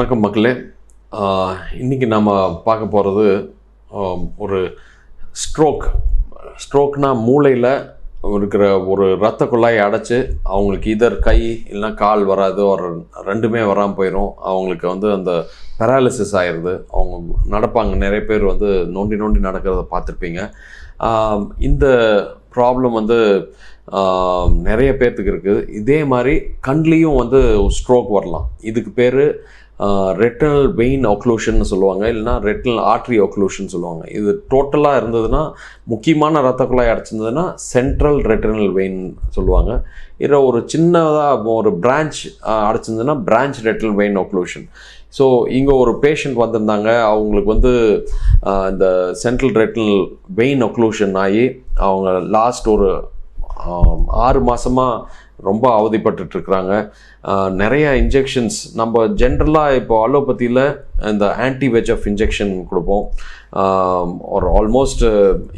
வணக்கம் மக்களே. இன்றைக்கி நம்ம பார்க்க போகிறது ஒரு ஸ்ட்ரோக் ஸ்ட்ரோக்னால் மூளையில் இருக்கிற ஒரு ரத்த குழாயை அடைச்சி அவங்களுக்கு இதர் கை இல்லைன்னா கால் வராது ஒரு ரெண்டுமே வராமல் போயிடும் அவங்களுக்கு வந்து அந்த பெராலிசிஸ் ஆயிடுது அவங்க நடப்பாங்க. நிறைய பேர் வந்து நோண்டி நோண்டி நடக்கிறத பார்த்துருப்பீங்க. இந்த ப்ராப்ளம் வந்து நிறைய பேர்த்துக்கு இருக்குது. இதே மாதிரி கண்லேயும் வந்து ஸ்ட்ரோக் வரலாம். இதுக்கு பேர் ரெட்டனல் வெயின் ஆக்லோஷன் சொல்லுவாங்க. இல்லைனா ரெட்டனல் ஆர்ட்ரி ஆக்லோஷன் சொல்லுவாங்க. இது டோட்டலாக இருந்ததுன்னா முக்கியமான ரத்த குழாய் அடைச்சிருந்ததுன்னா சென்ட்ரல் ரெட்டனல் வெயின் சொல்லுவாங்க. இதில் ஒரு சின்னதாக ஒரு branch அடைச்சிருந்ததுன்னா branch retinal vein occlusion so இங்கே ஒரு பேஷண்ட் வந்திருந்தாங்க. அவங்களுக்கு வந்து இந்த சென்ட்ரல் ரெட்டனல் வெயின் ஒக்ளூஷன் ஆகி அவங்க லாஸ்ட் ஒரு ஆறு மாதமாக ரொம்ப அவதிப்பட்டுருக்குறாங்க நிறைய இன்ஜெக்ஷன்ஸ் நம்ம ஜென்ரலாக இப்போ அலோபதியில் இந்த ஆன்டி வெஜ்எஃப் இன்ஜெக்ஷன் கொடுப்போம் ஒரு ஆல்மோஸ்ட்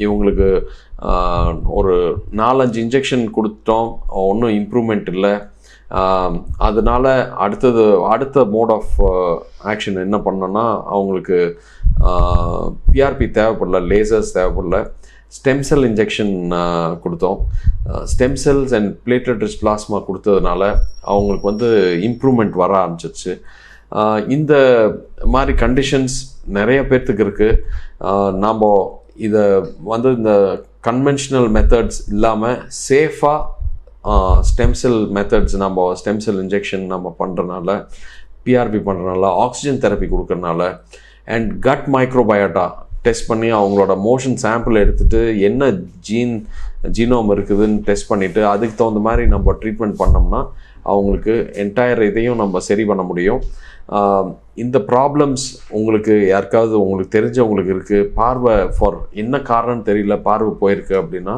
இவங்களுக்கு ஒரு நாலஞ்சு இன்ஜெக்ஷன் கொடுத்தோம் ஒன்றும் இம்ப்ரூவ்மெண்ட் இல்லை. அதனால் அடுத்தது அடுத்த மோட் ஆஃப் ஆக்ஷன் என்ன பண்ணோன்னா அவங்களுக்கு பிஆர்பி தேவைப்படல லேசர்ஸ் தேவைப்படல. ஸ்டெம் செல் இன்ஜெக்ஷன் கொடுத்தோம். Stem cells and platelet rich plasma கொடுத்ததுனால அவங்களுக்கு வந்து இம்ப்ரூவ்மெண்ட் வர ஆரம்பிச்சிச்சு இந்த மாதிரி கண்டிஷன்ஸ் நிறைய பேர்த்துக்கு இருக்குது நாம் இதை வந்து இந்த கன்வென்ஷனல் மெத்தட்ஸ் இல்லாமல் சேஃபாக ஸ்டெம் செல் மெத்தட்ஸ் நம்ம ஸ்டெம் செல் இன்ஜெக்ஷன் நம்ம பண்ணுறனால பிஆர்பி பண்ணுறனால ஆக்சிஜன் தெரப்பி கொடுக்கறனால அண்ட் கட் மைக்ரோபயோட்டா டெஸ்ட் பண்ணி அவங்களோட மோஷன் சாம்பிள் எடுத்துகிட்டு என்ன ஜீன் ஜீனோம் இருக்குதுன்னு டெஸ்ட் பண்ணிவிட்டு அதுக்கு தகுந்த மாதிரி நம்ம ட்ரீட்மெண்ட் பண்ணோம்னா அவங்களுக்கு என்டையர் இதையும் நம்ம சரி பண்ண முடியும். இந்த ப்ராப்ளம்ஸ் உங்களுக்கு யாருக்காவது உங்களுக்கு தெரிஞ்சவங்களுக்கு இருக்குது பார்வை ஃபார் என்ன காரணம்னு தெரியல பார்வை போயிருக்கு அப்படின்னா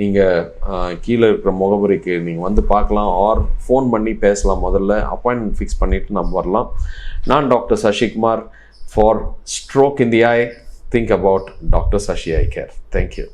நீங்கள் கீழே இருக்கிற முகவரிக்கு நீங்கள் வந்து பார்க்கலாம். ஆர் ஃபோன் பண்ணி பேசலாம். முதல்ல அப்பாயின்மெண்ட் ஃபிக்ஸ் பண்ணிவிட்டு நம்ம வரலாம். நான் doctor Sasikumar. For stroke India I think about doctor Sasi I care thank you